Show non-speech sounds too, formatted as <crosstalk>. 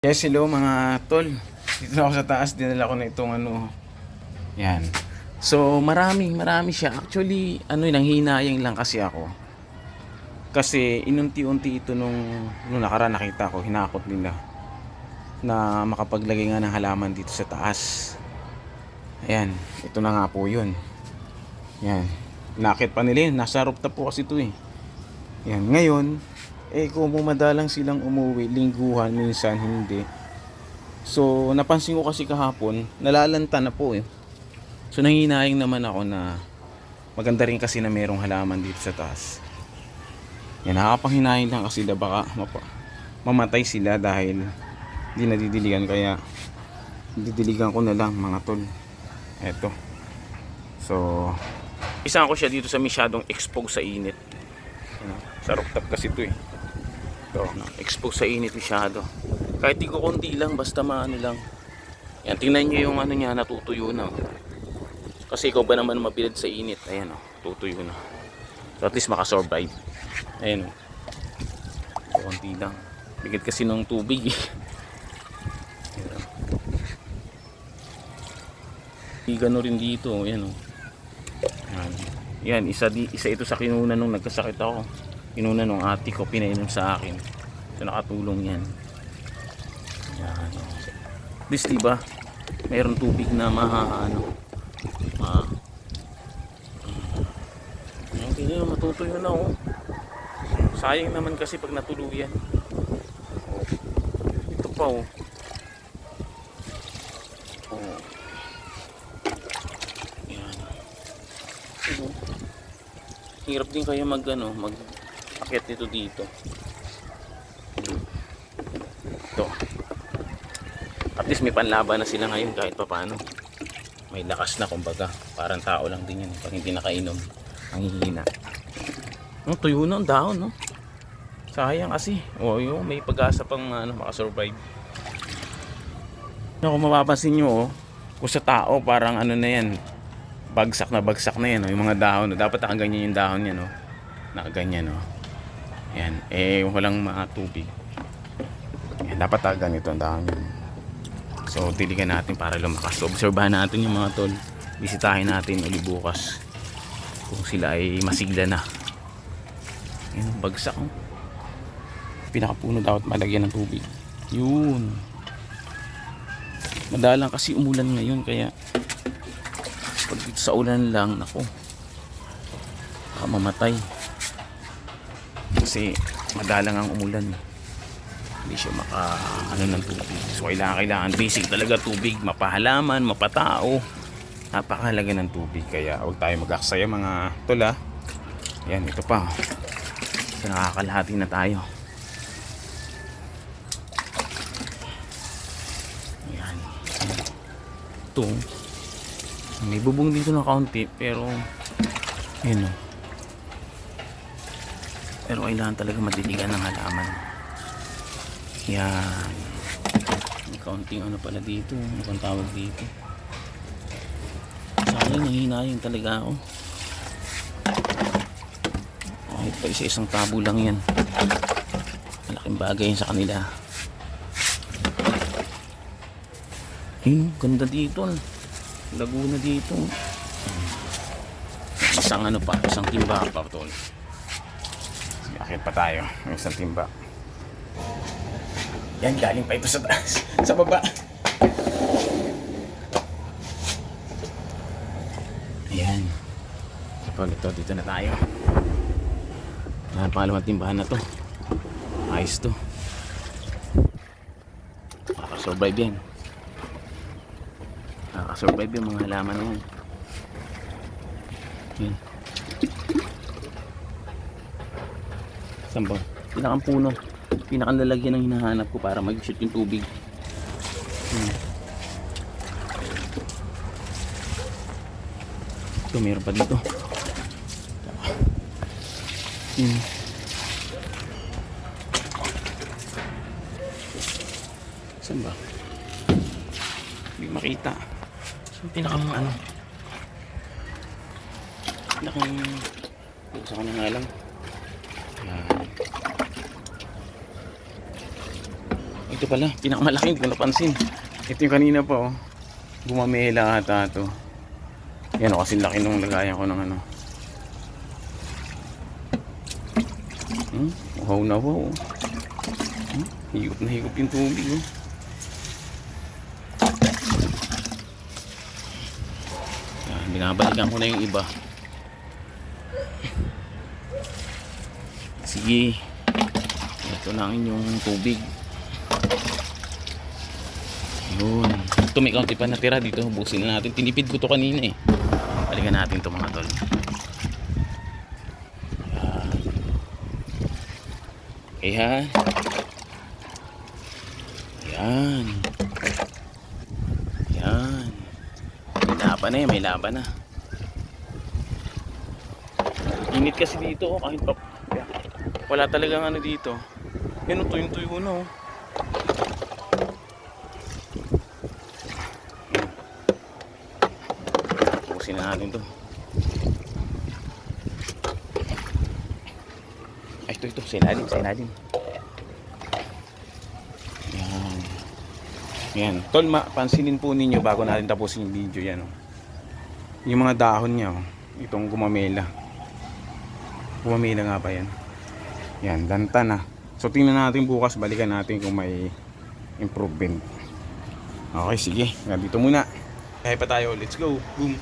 Yes, hello mga tol. Dito ako sa taas, dinala ko na itong ano. Yan. So, marami, marami siya. Actually, ano yun, hinayang lang kasi ako. Kasi inunti-unti ito nung, nung nakaraan nakita ko, hinakot nila na makapaglagay nga ng halaman dito sa taas. Ayan, ito na nga po yun. Yan. Nakit pa nila yun. Nasa rooftop po kasi ito eh. Yan. Ngayon, eh kung madalang silang umuwi, lingguhan, minsan hindi. So, napansin ko kasi kahapon, nalalanta na po eh. So, nanginayang naman ako na maganda rin kasi na merong halaman dito sa taas. Yan, nakakapanghinayang lang kasi na baka mapa, mamatay sila dahil hindi nadidiligan kaya didiligan ko na lang mga tol. Eto. So, isa ko siya dito sa masyadong exposed sa init. Sa rooftop kasi ito eh. No, expose sa init masyado. Kahit di ko konti lang, basta maano lang. Yan, tingnan nyo yung ano niya, natutuyo na. oh. Kasi ikaw ba naman mabilid sa init? Ayan o, oh, tutuyo na. So at least makasurvive. Ayan o. Oh. Konti lang. Bigit kasi ng tubig eh. Oh. Gano rin dito, ayan o. Yan. Yan, isa, di, isa ito sa kinuna nung nagkasakit ako. Kinuna nung ate ko, pinainom sa akin. So nakatulong yan. Yan. At least diba, mayroong tubig na ma, ano, ma, yung ganyan, matutuyo na oh. Sayang naman kasi pag natuluyan. Oh. Ito pa oh. Oh. Yan. Hirap din kayo mag ano, mag akit nito dito. Ito. At least may panlaban na sila ngayon kahit pa paano. May lakas na kumbaga. Parang tao lang din yan. Pag hindi nakainom, ang hihina. Oh, tuyo na ang dahon, no? Sayang kasi. Oh, yun, may pag-asa pang ano, makasurvive. No, kung mapapansin nyo, oh, kung sa tao, parang ano na yan, bagsak na bagsak na yan, oh, yung mga dahon. Oh. Dapat nakaganyan yung dahon yan, oh. Nakaganyan, oh. Yan. Eh, walang mga tubig. Yan, dapat talaga ganito ang yan. So, tiligan natin para lumakas. So, obserbahan natin yung mga tol. Bisitahin natin uli bukas. Kung sila ay masigla na. Yan, bagsak, oh. Pinakapuno dapat malagyan ng tubig. Yun. Madalang kasi umulan ngayon, kaya pag sa ulan lang, nako, mamatay. Kasi madalang ang umulan. Hindi siya maka ano ng tubig. So kailangan, kailangan basic talaga tubig, mapahalaman, mapatao. Napakahalaga ng tubig. Kaya huwag tayo mag-aksaya mga tula. Yan, ito pa. So nakakalahati na tayo. Yan. Ito. May bubong dito ng kaunti pero yun o. Pero kailangan talaga madiligan ng halaman. Yan. May kaunting ano pala dito. Ano bang tawag dito? Sayang nanginayang talaga ako. Kahit pa isa-isang tabo lang yan. Malaking bagay yun sa kanila. Yun, ganda dito. Laguna dito. Isang ano pa, isang timba pa tol. Akit pa tayo. May isang timba. Yan, galing pa ito sa taas. <laughs> sa baba. Ayan. Kapag ito, dito na tayo. Yan, pangalawang timbahan na to. Ayos to. Makakasurvive yan. Nakakasurvive yung mga halaman na yan. Yan. Saan ba? Pinakang puno. Pinakang lalagyan ng hinahanap ko para mag-shoot yung tubig. Hmm. Ito, meron pa dito. Hmm. Saan ba? Hindi makita. Yung pinakang ano? Pinakang... Ko na nga lang. Yan. Ay, Ito pala, pinakamalaki, hindi ko napansin. Ito yung kanina pa oh. Gumamela ata to. Yan o, kasi laki nung lagayan ko ng ano. Hmm? Wow na wow. Hmm? Higop na higop yung tubig oh. Yan, binabalikan ko na yung iba. Sige. Ito na ang inyong tubig. Yun. Ito may kaunti pa natira dito. Busin na natin. Tinipid ko to kanina eh. Balikan natin to mga tol. Okay ha. Yan. Yan. May laban eh. May laban na. Init kasi dito oh, kahit pa wala talagang ano dito. Yan oh, tuyong-tuyo na oh. Pusin na natin to. Ay, ito, ito. Sa ilalim. Yan. Yan. Tol, ma pansinin po ninyo bago natin tapusin yung video yan. Oh. Yung mga dahon niya, oh. itong gumamela. Gumamela nga ba yan? Yan, lanta na. So tingnan natin bukas, balikan natin kung may improvement. Okay, sige. Dito muna. Kaya pa tayo. Let's go. Boom.